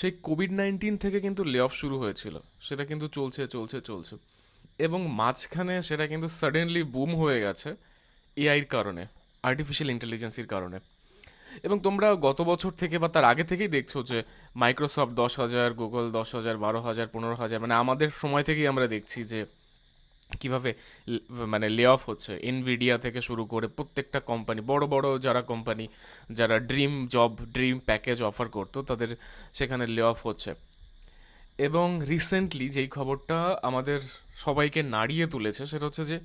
সেই Covid nineteen থেকে কিন্তু লে অফ শুরু হয়েছিল। সেটা কিন্তু চলছে চলছে চলছে। এবং মাঝখানে সেটা কিন্তু সাডেনলি বুম হয়ে গেছে এআইয়ের কারণে আর্টিফিশিয়াল ইন্টেলিজেন্সির কারণে। এবং তোমরা গত বছর থেকে বা তার আগে থেকেই দেখছ যে মাইক্রোসফট দশ হাজার গুগল দশ হাজার, বারো হাজার, পনেরো হাজার মানে আমাদের সময় থেকেই আমরা দেখছি যে কীভাবে মানে লে অফ হচ্ছে। এনভিডিয়া থেকে শুরু করে প্রত্যেকটা কোম্পানি বড় বড় যারা কোম্পানি যারা dream job dream package offer করতো, তাদের সেখানে লে অফ হচ্ছে। এবং রিসেন্টলি যেই খবরটা আমাদের সবাইকে নাড়িয়ে তুলেছে, সেটা হচ্ছে যে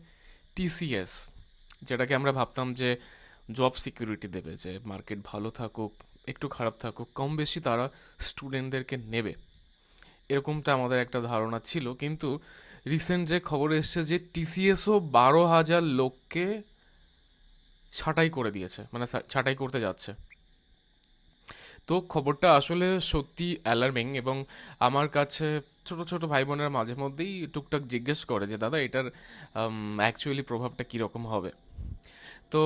টিসিএস যেটাকে আমরা ভাবতাম যে জব সিকিউরিটি দেবে, যে মার্কেট ভালো থাকুক, একটু খারাপ থাকুক, কম বেশি তারা স্টুডেন্টদেরকে নেবে। এরকমটা আমাদের একটা ধারণা ছিল, কিন্তু রিসেন্ট যে খবর এসছে যে টিসিএসও বারো হাজার লোককে ছাঁটাই করে দিয়েছে মানে ছাঁটাই করতে যাচ্ছে। তো খবরটা আসলে সত্যি অ্যালার্মিং এবং আমার কাছে ছোট ছোট ভাই বোনেরা মাঝে মধ্যেই টুকটাক জিজ্ঞেস করে যে, দাদা, এটার অ্যাকচুয়ালি প্রভাবটা কীরকম হবে? তো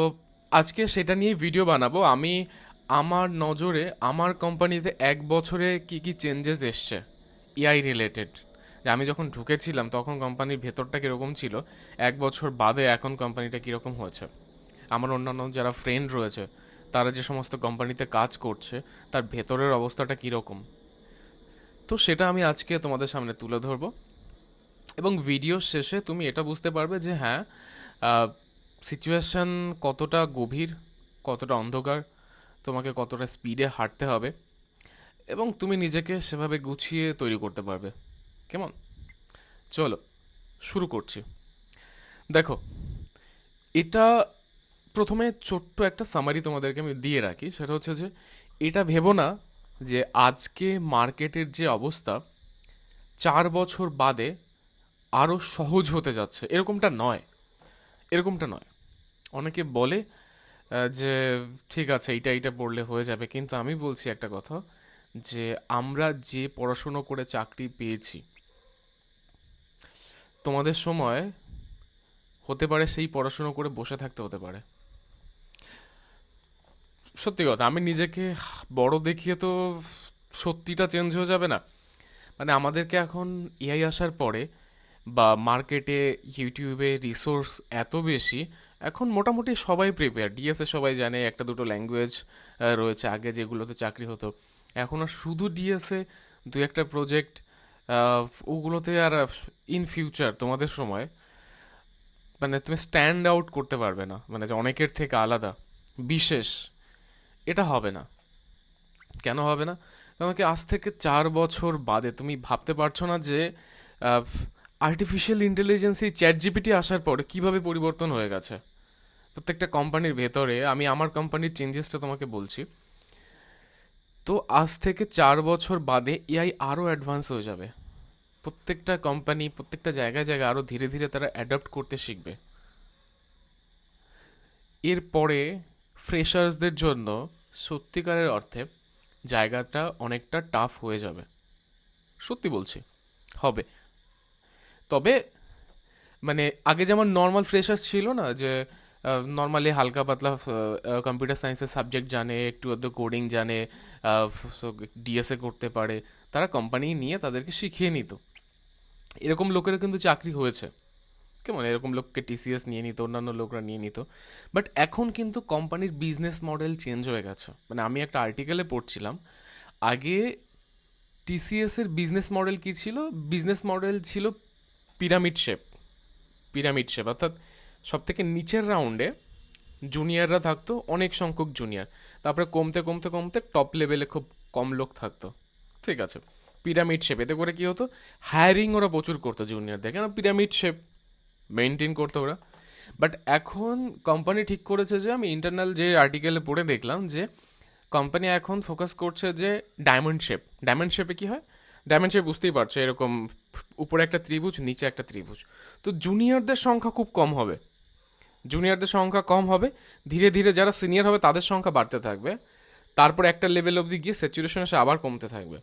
আজকে সেটা নিয়ে ভিডিও বানাবো। আমি আমার নজরে, আমার কোম্পানিতে এক বছরে কি কি চেঞ্জেস এসছে এআই রিলেটেড আমি যখন ঢুকেছিলাম, তখন কোম্পানির ভেতরটা কীরকম ছিল? এক বছর বাদে এখন কোম্পানিটা কীরকম হয়েছে? আমার অন্যান্য যারা ফ্রেন্ড রয়েছে, তারা যে সমস্ত কোম্পানিতে কাজ করছে, তার ভেতরের অবস্থাটা কীরকম? তো সেটা আমি আজকে তোমাদের সামনে তুলে ধরবো। এবং ভিডিও শেষে তুমি এটা বুঝতে পারবে যে হ্যাঁ সিচুয়েশান কতটা গভীর, কতটা অন্ধকার, তোমাকে কতটা স্পিডে হাঁটতে হবে, এবং তুমি নিজেকে সেভাবে গুছিয়ে তৈরি করতে পারবে। কেমন? চলো, শুরু করছি। দেখো, এটা প্রথমে ছোট্ট একটা সামারি তোমাদেরকে আমি দিয়ে রাখি। সেটা হচ্ছে যে, এটা ভেবো না যে আজকে মার্কেটের যে অবস্থা, চার বছর বাদে আরও সহজ হতে যাচ্ছে। এরকমটা নয়। এরকমটা নয়। অনেকে বলে যে ঠিক আছে, এইটা এইটা পড়লে হয়ে যাবে। কিন্তু আমি বলছি একটা কথা, যে আমরা যে পড়াশুনো করে চাকরি পেয়েছি তোমাদের সময় হতে পারে সেই পড়াশুনো করে বসে থাকতে হতে পারে। সত্যি কথা, আমি নিজেকে বড় দেখিয়ে তো সত্যিটা চেঞ্জ হয়ে যাবে না। মানে আমাদেরকে এখন এআই আসার পরে বা মার্কেটে ইউটিউবে রিসোর্স এত বেশি, এখন মোটামুটি সবাই প্রিপেয়ার ডিএসএ সবাই জানে, একটা দুটো ল্যাঙ্গুয়েজ রয়েছে, আগে যেগুলোতে চাকরি হতো। এখন আর শুধু ডিএসএ দু একটা প্রজেক্ট ওগুলোতে আর ইন ফিউচার তোমাদের সময় মানে তুমি স্ট্যান্ড আউট করতে পারবে না। মানে যে অনেকের থেকে আলাদা, বিশেষ, এটা হবে না। কেন হবে না? কারণ কি আজ থেকে চার বছর বাদে তুমি ভাবতে পারছ না যে আর্টিফিশিয়াল ইন্টেলিজেন্সি চ্যাট জিপিটি আসার পরে কীভাবে পরিবর্তন হয়ে গেছে। প্রত্যেকটা কোম্পানির ভেতরে, আমি আমার কোম্পানির চেঞ্জেসটা তোমাকে বলছি। তো আজ থেকে চার বছর বাদে এআই আরও অ্যাডভান্স হয়ে যাবে। প্রত্যেকটা কোম্পানি প্রত্যেকটা জায়গায় জায়গায় আরও ধীরে ধীরে তারা অ্যাডাপ্ট করতে শিখবে। এরপরে ফ্রেশার্সদের জন্য সত্যিকারের অর্থে জায়গাটা অনেকটা টাফ হয়ে যাবে। সত্যি বলছি, হবে। তবে মানে আগে যেমন নর্মাল ফ্রেশার্স ছিল না যে নর্মালি হালকা পাতলা কম্পিউটার সায়েন্সের সাবজেক্ট জানে, একটু আধটু কোডিং জানে ডিএসএ করতে পারে। তারা কোম্পানি নিয়ে তাদেরকে শিখিয়ে নিত। এরকম লোকেরও কিন্তু চাকরি হয়েছে। কেমন? এরকম লোককে টিসিএস নিয়ে নিত, অন্যান্য লোকরা নিয়ে নিত। বাট এখন কিন্তু কোম্পানির বিজনেস মডেল চেঞ্জ হয়ে গেছে। মানে আমি একটা আর্টিকেলে পড়ছিলাম, আগে টিসিএস এর বিজনেস মডেল কি ছিল? বিজনেস মডেল ছিল পিরামিড শেপ পিরামিড শেপ অর্থাৎ সব থেকে নিচের রাউন্ডে জুনিয়ররা থাকতো, অনেক সংখ্যক জুনিয়র তারপরে কমতে কমতে কমতে টপ লেভেলে খুব কম লোক থাকতো। ঠিক আছে? পিরামিড শেপ এতে করে কি হতো? হায়ারিং ওরা প্রচুর করতো জুনিয়রদের কেন? পিরামিড শেপ মেনটেন করতো ওরা। বাট এখন কোম্পানি ঠিক করেছে যে, আমি ইন্টারনাল যে আর্টিকেলে পড়ে দেখলাম যে কোম্পানি এখন ফোকাস করছে যে ডায়মন্ড শেপ ডায়মন্ড শেপে কি হয়? ডায়মন্ড শেপ বুঝতেই পারছ, এরকম উপরে একটা ত্রিভুজ, নিচে একটা ত্রিভুজ। তো জুনিয়রদের সংখ্যা খুব কম হবে। জুনিয়রদের সংখ্যা কম হবে, ধীরে ধীরে যারা সিনিয়র হবে তাদের সংখ্যা বাড়তে থাকবে। তারপর একটা লেভেল অবধি গিয়ে স্যাচুরেশন এসে আবার কমতে থাকবে।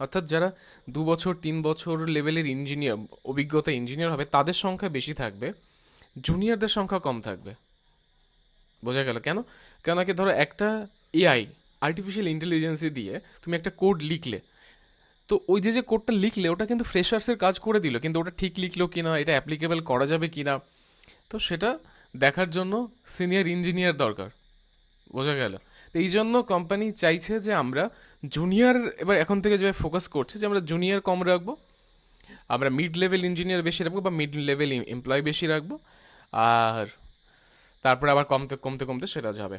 অর্থাৎ যারা দু বছর, তিন বছর লেভেলের ইঞ্জিনিয়ার অভিজ্ঞতা ইঞ্জিনিয়ার হবে তাদের সংখ্যা বেশি থাকবে জুনিয়রদের সংখ্যা কম থাকবে। বোঝা গেল কেন? কেন কি ধরো একটা এআই আর্টিফিশিয়াল ইন্টেলিজেন্সি দিয়ে তুমি একটা কোড লিখলে। তো ওই যে যে কোডটা লিখলে ওটা কিন্তু ফ্রেশার্সের কাজ করে দিল, কিন্তু ওটা ঠিক লিখলো কি না এটা অ্যাপ্লিকেবল করা যাবে কি না তো সেটা দেখার জন্য সিনিয়র ইঞ্জিনিয়ার দরকার, বোঝা গেল। তো এই জন্য কোম্পানি চাইছে যে আমরা জুনিয়র এবার এখন থেকে যে ফোকাস করছে যে আমরা জুনিয়র কম রাখব, আমরা মিড লেভেল ইঞ্জিনিয়ার বেশি রাখব বা মিড লেভেল এমপ্লয় বেশি রাখব, আর তারপরে আবার কমতে কমতে কমতে সেটা যাবে।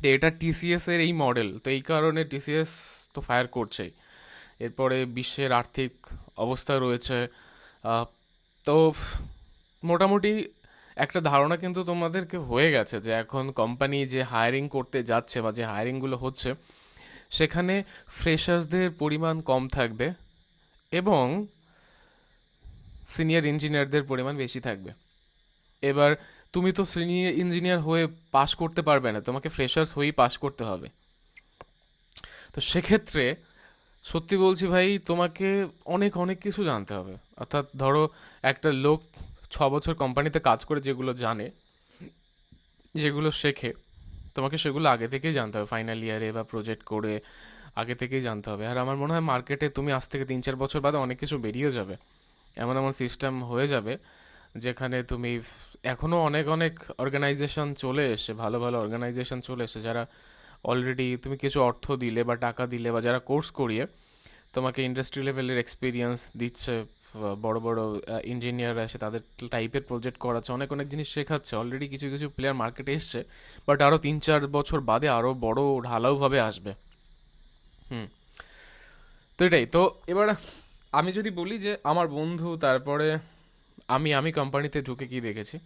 তো এটা টিসিএস এর এই মডেল তো এই কারণে টিসিএস তো ফায়ার করছেই। এরপরে বিশ্বের আর্থিক অবস্থা রয়েছে তো মোটামুটি একটা ধারণা কিন্তু তোমাদেরকে হয়ে গেছে যে এখন কোম্পানি যে হায়ারিং করতে যাচ্ছে বা যে হায়ারিংগুলো হচ্ছে, সেখানে ফ্রেশার্সদের পরিমাণ কম থাকবে এবং সিনিয়র ইঞ্জিনিয়ারদের পরিমাণ বেশি থাকবে। এবার তুমি তো সিনিয়র ইঞ্জিনিয়ার হয়ে পাশ করতে পারবে না, তোমাকে ফ্রেশার্স হয়েই পাশ করতে হবে। তো সেক্ষেত্রে সত্যি বলছি ভাই, তোমাকে অনেক অনেক কিছু জানতে হবে। অর্থাৎ ধরো একটা লোক ছ বছর কোম্পানিতে কাজ করে যেগুলো জানে, যেগুলো শেখে, তোমাকে সেগুলো আগে থেকেই জানতে হবে ফাইনাল ইয়ারে বা প্রজেক্ট করে আগে থেকেই জানতে হবে। আর আমার মনে হয় মার্কেটে তুমি আজ থেকে তিন চার বছর বাদে অনেক কিছু বেরিয়ে যাবে। এমন এমন সিস্টেম হয়ে যাবে যেখানে তুমি এখনও অনেক অনেক অর্গানাইজেশন চলে এসে ভালো ভালো অর্গানাইজেশন চলে এসে যারা অলরেডি তুমি কিছু অর্থ দিলে বা টাকা দিলে বা যারা কোর্স করিয়ে তোমাকে ইন্ডাস্ট্রি লেভেলের এক্সপিরিয়েন্স দিচ্ছে বড় বড় ইঞ্জিনিয়ার এসে তাদের টাইপের প্রজেক্ট করাচ্ছে, অনেক অনেক জিনিস শেখাচ্ছে। অলরেডি কিছু কিছু প্লেয়ার মার্কেটে এসছে বাট আরও তিন চার বছর বাদে আরও বড় ঢালাওভাবে আসবে। হুম। তো এটাই, তো এবার আমি যদি বলি যে আমার বন্ধু, তারপরে আমি আমি কোম্পানিতে ঢুকে কি দেখেছি?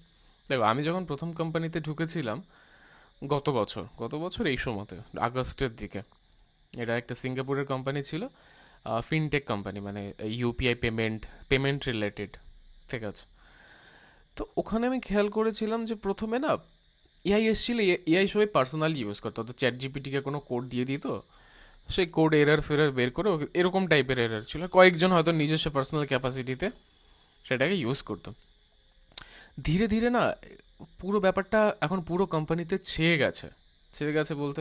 দেখো, আমি যখন প্রথম কোম্পানিতে ঢুকেছিলাম, গত বছর গত বছর এই সময়তে, আগস্টের দিকে, এটা একটা সিঙ্গাপুরের কোম্পানি ছিল। ফিনটেক কোম্পানি মানে ইউপিআই পেমেন্ট পেমেন্ট রিলেটেড ঠিক আছে। তো ওখানে আমি খেয়াল করেছিলাম যে প্রথমে না এআই এসেছিল এআই সবাই পার্সোনালি ইউজ করতো। তো চ্যাট জিপিটিকে কোনো কোড দিয়ে দিত, সেই কোড এরার ফেরার বের করে এরকম টাইপের এরার ছিল। কয়েকজন হয়তো নিজস্ব পার্সোনাল ক্যাপাসিটিতে সেটাকে ইউজ করতো। ধীরে ধীরে না, পুরো ব্যাপারটা এখন পুরো কোম্পানিতে ছেয়ে গেছে। ছেয়ে গেছে বলতে,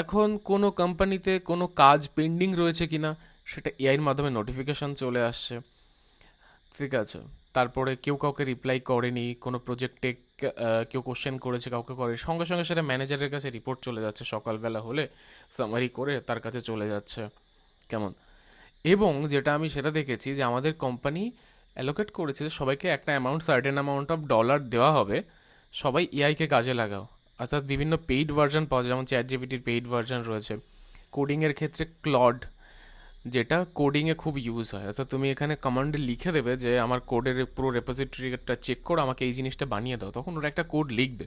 এখন কোনো কোম্পানিতে কোনো কাজ পেন্ডিং রয়েছে কিনা সেটা এআইয়ের মাধ্যমে নোটিফিকেশন চলে আসছে। ঠিক আছে? তারপরে কেউ কাউকে রিপ্লাই করেনি, কোনো প্রজেক্টে কেউ কোশ্চেন করেছে, কাউকে করে সঙ্গে সঙ্গে সেটা ম্যানেজারের কাছে রিপোর্ট চলে যাচ্ছে সকালবেলা হলে সামারি করে তার কাছে চলে যাচ্ছে। কেমন? এবং যেটা আমি সেটা দেখেছি যে আমাদের কোম্পানি অ্যালোকেট করেছে যে সবাইকে একটা amount certain amount of dollar দেওয়া হবে, সবাই এআইকে কাজে লাগাও। অর্থাৎ বিভিন্ন পেইড ভার্সন পাওয়া যায়, যেমন চ্যাট জিপিটির পেইড ভার্জন রয়েছে কোডিংয়ের ক্ষেত্রে ক্লড যেটা কোডিংয়ে খুব ইউজ হয়। অর্থাৎ তুমি এখানে কমান্ডে লিখে দেবে যে আমার কোডের পুরো রেপোজিটরিটা চেক করো, আমাকে এই জিনিসটা বানিয়ে দাও। তখন ওরা একটা কোড লিখবে।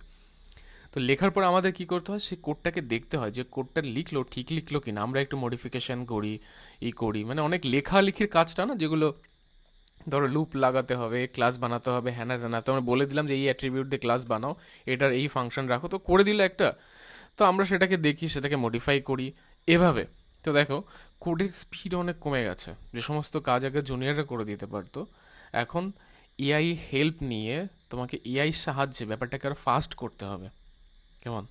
তো লেখার পর আমাদের কি করতে হয়? সেই কোডটাকে দেখতে হয় যে কোডটা লিখলো, ঠিক লিখলো কিনা। আমরা একটু মডিফিকেশন করি, ই করি। মানে অনেক লেখালেখির কাজটা না, যেগুলো ধরো লুপ লাগাতে হবে ক্লাস বানাতে হবে, হ্যানা ত্যানা। তো আমরা বলে দিলাম যে এই অ্যাট্রিবিউট দিয়ে ক্লাস বানাও, এটার এই ফাংশন রাখো। তো করে দিলে একটা। তো আমরা সেটাকে দেখি, সেটাকে মডিফাই করি। এভাবে। তো দেখো কোডের স্পিড অনেক কমে গেছে। যে সমস্ত কাজ আগে জুনিয়ররা করে দিতে পারতো। এখন এআই হেল্প নিয়ে তোমাকে এআই সাহায্যে ব্যাপারটাকে আরও ফাস্ট করতে হবে। কেমন?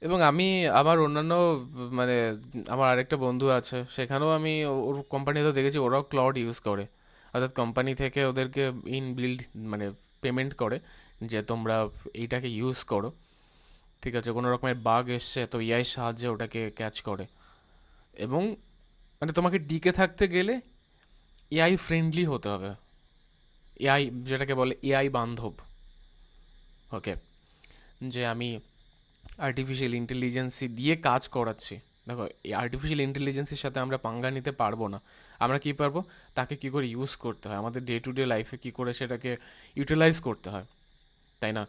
এবং আমি আমার অন্যান্য মানে আমার আরেকটা বন্ধু আছে, সেখানেও আমি ওর কোম্পানিতে দেখেছি, ওরাও ক্লাউড ইউজ করে। অর্থাৎ কোম্পানি থেকে ওদেরকে ইন বিল্ড মানে পেমেন্ট করে, যে তোমরা এইটাকে ইউজ করো। ঠিক আছে, কোনো রকমের বাগ এসছে, তো এআই সাহায্যে ওটাকে ক্যাচ করে। এবং মানে তোমাকে ডিকে থাকতে গেলে এআই ফ্রেন্ডলি হতে হবে। এআই যেটাকে বলে এআই বান্ধব। ওকে যে আমি আর্টিফিশিয়াল ইন্টেলিজেন্সি দিয়ে কাজ করাচ্ছি। দেখো, এই আর্টিফিশিয়াল ইন্টেলিজেন্সির সাথে আমরা পাঙ্গা নিতে পারব না। আমরা কি পারব? তাকে কি করে ইউজ করতে হয়? আমাদের ডে টু ডে লাইফে কি করে সেটাকে ইউটিলাইজ করতে হয়? তাই না?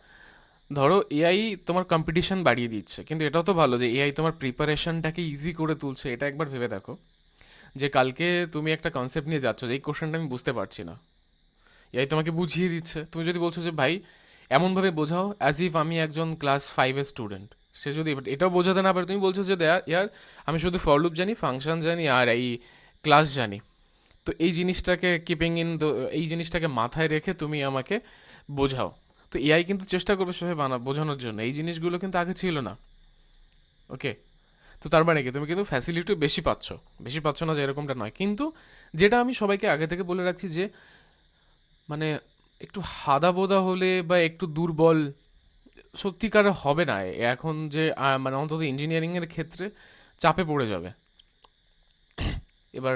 ধরো এআই তোমার কম্পিটিশন বাড়িয়ে দিচ্ছে, কিন্তু এটাও তো ভালো যে এআই তোমার প্রিপারেশনটাকে ইজি করে তুলছে, এটা একবার ভেবে দেখো। যে কালকে তুমি একটা কনসেপ্ট নিয়ে যাচ্ছ, যে এই কোশ্চেনটা আমি বুঝতে পারছি না। এআই তোমাকে বুঝিয়ে দিচ্ছে। তুমি যদি বলছো যে, ভাই, এমনভাবে বোঝাও অ্যাজ ইফ আমি একজন ক্লাস ফাইভের স্টুডেন্ট সে যদি এটাও বোঝাতে না পারে, তুমি বলছো যে দেয়ার ইয়ার, আমি শুধু ফরলুপ জানি ফাংশন জানি, আর এই ক্লাস জানি। তো এই জিনিসটাকে কিপিং ইন এই জিনিসটাকে মাথায় রেখে তুমি আমাকে বোঝাও। তো এআই কিন্তু চেষ্টা করবে সেভাবে বানা, বোঝানোর জন্য। এই জিনিসগুলো কিন্তু আগে ছিল না। ওকে? তো তার মানে কি? তুমি কিন্তু ফ্যাসিলিটি বেশি পাচ্ছ। বেশি পাচ্ছ না যে এরকমটা নয়। কিন্তু যেটা আমি সবাইকে আগে থেকে বলে রাখছি যে মানে একটু হাদা বোদা হলে বা একটু দুর্বল, সত্যিকার হবে না। এখন যে মানে অন্তত ইঞ্জিনিয়ারিংয়ের ক্ষেত্রে চাপে পড়ে যাবে। এবার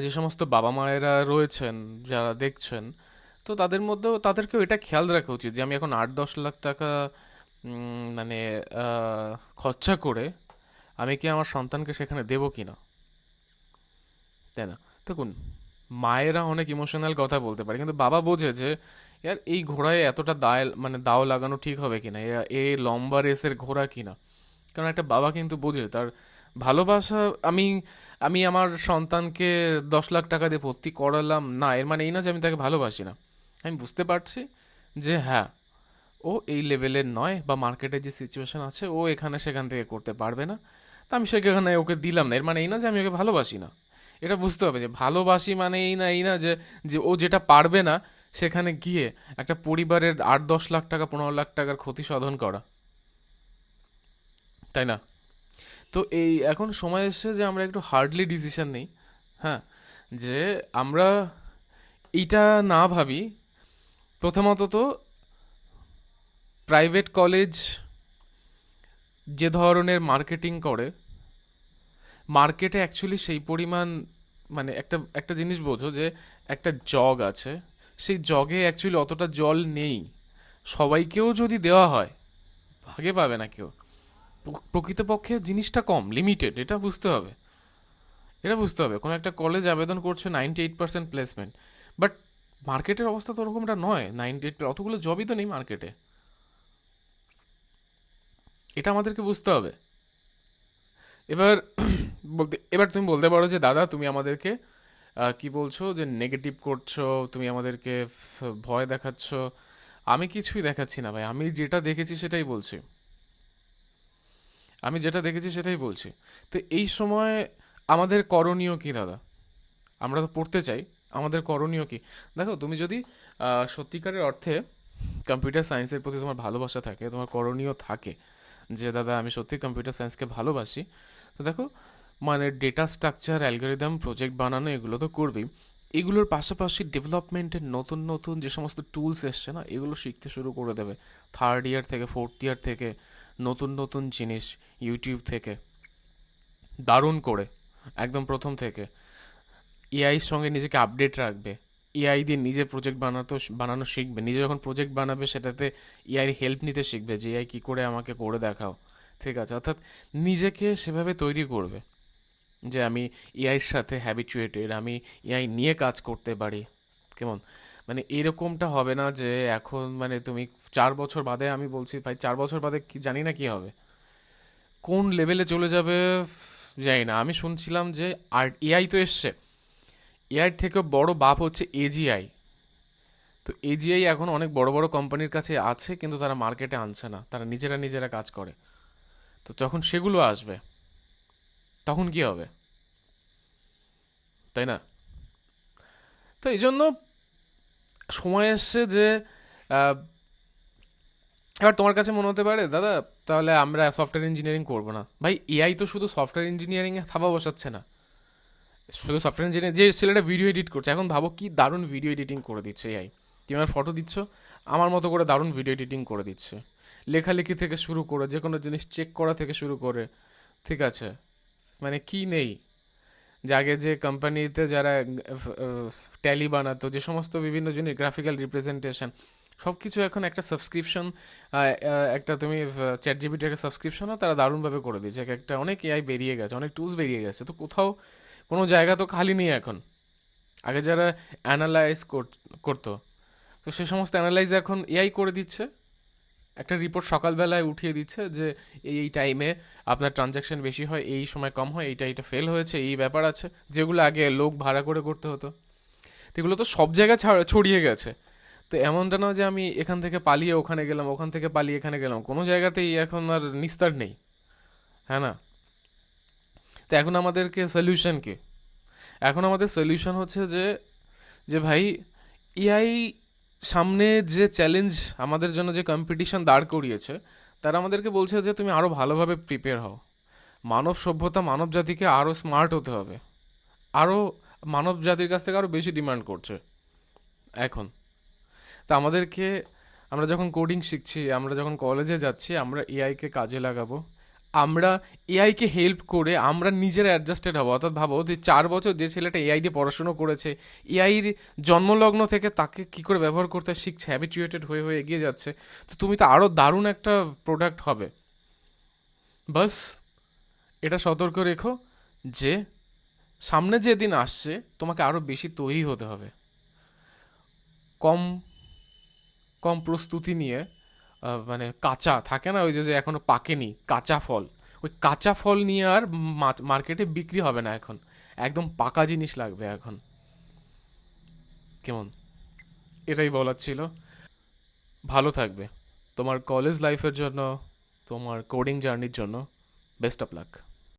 যে সমস্ত বাবা মায়েরা রয়েছেন, যারা দেখছেন তো তাদের মধ্যেও, তাদেরকেও এটা খেয়াল রাখা উচিত যে আমি এখন আট, দশ লাখ টাকা মানে খরচা করে আমি কি আমার সন্তানকে সেখানে দেবো কি না? তাই না? দেখুন, মায়েরা অনেক ইমোশনাল কথা বলতে পারে, কিন্তু বাবা বোঝে যে, ইয়ার এই ঘোড়ায় এতটা দায় মানে দাও লাগানো ঠিক হবে কিনা এ- লম্বা রেসের ঘোড়া কিনা কারণ একটা বাবা কিন্তু বোঝে, তার ভালোবাসা, আমি আমি আমার সন্তানকে দশ লাখ টাকা দিয়ে ভর্তি করালাম, না, এর মানে এই না যে আমি তাকে ভালোবাসি না। আমি বুঝতে পারছি যে হ্যাঁ ও এই লেভেলের নয় বা মার্কেটের যে সিচুয়েশন আছে, ও এখানে সেখান থেকে করতে পারবে না। তা আমি সেখানে ওকে দিলাম না। এর মানে এই না যে আমি ওকে ভালোবাসি না। এটা বুঝতে হবে যে ভালোবাসি মানে এই না এই না যে যে ও যেটা পারবে না, সেখানে গিয়ে একটা পরিবারের আট দশ লাখ টাকা, পনেরো লাখ টাকার ক্ষতি সাধন করা। তাই না? তো এই এখন সময় এসেছে যে আমরা একটু হার্ডলি ডিসিশন নিই। হ্যাঁ যে আমরা এইটা না ভাবি প্রথমত তো প্রাইভেট কলেজ যে ধরনের মার্কেটিং করে মার্কেটে অ্যাকচুয়ালি সেই পরিমাণ মানে একটা একটা জিনিস বোঝো যে একটা জগ আছে, সেই জগে অ্যাকচুয়ালি অতটা জল নেই। সবাইকেও যদি দেওয়া হয়, ভাগে পাবে না কেউ। প্রকৃতপক্ষে জিনিসটা কম লিমিটেড এটা বুঝতে হবে। এটা বুঝতে হবে। কোনো একটা কলেজ আবেদন করছে ninety eight percent placement but মার্কেটের অবস্থা তো ওরকমটা নয় নাইনটি এইট অতগুলো জবই তো নেই মার্কেটে। এটা আমাদেরকে বুঝতে হবে। এবার বলতে, এবার তুমি বলতে পারো যে, দাদা, তুমি আমাদেরকে কি বলছো যে নেগেটিভ করছ, তুমি আমাদেরকে ভয় দেখাচ্ছ। আমি কিছুই দেখাচ্ছি না ভাই, আমি যেটা দেখেছি সেটাই বলছি। আমি যেটা দেখেছি সেটাই বলছি। তো এই সময় আমাদের করণীয় কি, দাদা? আমরা তো পড়তে চাই। আমাদের করণীয় কি? দেখো, তুমি যদি সত্যিকারের অর্থে কম্পিউটার সায়েন্সের প্রতি তোমার ভালোবাসা থাকে, তোমার করণীয় থাকে, যে দাদা, আমি সত্যি কম্পিউটার সায়েন্সকে ভালোবাসি, তো দেখো মানে ডেটা স্ট্রাকচার অ্যালগোরিদম প্রজেক্ট বানানো, এগুলো তো করবেই। এগুলোর পাশাপাশি ডেভেলপমেন্টের নতুন নতুন যে সমস্ত টুলস এসছে না, এগুলো শিখতে শুরু করে দেবে। থার্ড ইয়ার থেকে ফোর্থ ইয়ার থেকে, নতুন নতুন জিনিস ইউটিউব থেকে, দারুণ করে, একদম প্রথম থেকে। এআইর সঙ্গে নিজেকে আপডেট রাখবে। এআই দিয়ে নিজে প্রজেক্ট বানাতে, বানানো শিখবে। নিজে যখন প্রজেক্ট বানাবে, সেটাতে এআই হেল্প নিতে শিখবে যে এআই কী করে আমাকে করে দেখাও? ঠিক আছে? অর্থাৎ নিজেকে সেভাবে তৈরি করবে যে, আমি এআইয়ের সাথে হ্যাবিচুয়েটেড আমি এআই নিয়ে কাজ করতে পারি। কেমন? মানে এরকমটা হবে না যে, এখন মানে তুমি চার বছর বাদে আমি বলছি, ভাই, চার বছর বাদে কি, জানি না কি হবে। কোন লেভেলে চলে যাবে, জানি না। আমি শুনছিলাম যে, আর এআই তো এসছে। এআই থেকে বড় বাপ হচ্ছে এজিআই তো এজিআই এখন অনেক বড় বড় কোম্পানির কাছে আছে, কিন্তু তারা মার্কেটে আনছে না। তারা নিজেরা নিজেরা কাজ করে। তো যখন সেগুলো আসবে, তখন কি হবে? তাই না? তো এই জন্য সময় এসছে যে এবার তোমার কাছে মনে হতে পারে, দাদা, তাহলে আমরা সফটওয়্যার ইঞ্জিনিয়ারিং করব না। ভাই, এআই তো শুধু সফটওয়্যার ইঞ্জিনিয়ারিংয়ে থাবা বসাচ্ছে না। শুধু সফটওয়্যার ইঞ্জিনিয়ার যে ছেলেটা ভিডিও এডিট করছে, এখন ভাবো কি দারুণ ভিডিও এডিটিং করে দিচ্ছে এআই তুমি আমার ফটো দিচ্ছ, আমার মতো করে দারুণ ভিডিও এডিটিং করে দিচ্ছে। লেখালেখি থেকে শুরু করে যে কোনো জিনিস চেক করা থেকে শুরু করে, ঠিক আছে? মানে কি নেই? যে আগে যে কোম্পানিতে যারা ট্যালি বানাতো, যে সমস্ত বিভিন্ন জিনিস গ্রাফিক্যাল রিপ্রেজেন্টেশন সব কিছু এখন একটা সাবস্ক্রিপশন একটা তুমি চ্যাট জিবিটির একটা সাবস্ক্রিপশনও তারা দারুণভাবে করে দিয়েছে। এক একটা অনেক এআই বেরিয়ে গেছে, অনেক টুলস বেরিয়ে গেছে। তো কোথাও কোনো জায়গা তো খালি নেই এখন। আগে যারা অ্যানালাইজ করতো, তো সে সমস্ত অ্যানালাইজ এখন এআই করে দিচ্ছে। একটা রিপোর্ট সকালবেলায় উঠিয়ে দিচ্ছে যে এই টাইমে আপনার ট্রানজ্যাকশন বেশি হয়, এই সময় কম হয়, এইটা এইটা ফেল হয়েছে, এই ব্যাপার আছে, যেগুলো আগে লোক ভাড়া করে করতে হতো। এগুলো তো সব জায়গায় ছাড়- ছড়িয়ে গেছে। তো এমনটা না যে আমি এখান থেকে পালিয়ে ওখানে গেলাম, ওখান থেকে পালিয়ে এখানে গেলাম, কোনো জায়গাতেই এখন আর নিস্তার নেই। হ্যাঁ না? তো এখন আমাদেরকে সলিউশন কি? এখন আমাদের সলিউশন হচ্ছে যে যে ভাই এআই সামনে যে চ্যালেঞ্জ আমাদের জন্য যে কম্পিটিশন দাঁড় করিয়েছে, তারা আমাদেরকে বলছে যে তুমি আরও ভালোভাবে প্রিপেয়ার হও। মানব সভ্যতা মানব জাতিকে আরও স্মার্ট হতে হবে। আরও মানব জাতির কাছ থেকে আরও বেশি ডিমান্ড করছে। এখন। তা আমাদেরকে, আমরা যখন কোডিং শিখছি, আমরা যখন কলেজে যাচ্ছি, আমরা এআইকে কাজে লাগাবো। আমরা এআইকে হেল্প করে আমরা নিজেরা অ্যাডজাস্টেড হব। অর্থাৎ ভাবো যে চার বছর যে ছেলেটা এআই দিয়ে পড়াশুনো করেছে এআইয়ের জন্মলগ্ন থেকে তাকে কি করে ব্যবহার করতে শিখছে হ্যাবিচুয়েটেড হয়ে হয়ে এগিয়ে যাচ্ছে, তো তুমি তো আরও দারুণ একটা প্রোডাক্ট হবে। বাস, এটা সতর্ক রেখো যে সামনে যে দিন আসছে, তোমাকে আরও বেশি তৈরি হতে হবে। কম কম প্রস্তুতি নিয়ে মানে কাঁচা, থাকে না ওই যে যে এখনও পাকেনি, কাঁচা ফল। ওই কাঁচা ফল নিয়ে আর মার্কেটে বিক্রি হবে না এখন। একদম পাকা জিনিস লাগবে এখন। কেমন? এটাই বলার ছিল। ভালো থাকবে। তোমার কলেজ লাইফের জন্য, তোমার কোডিং জার্নির জন্য বেস্ট অফ লাক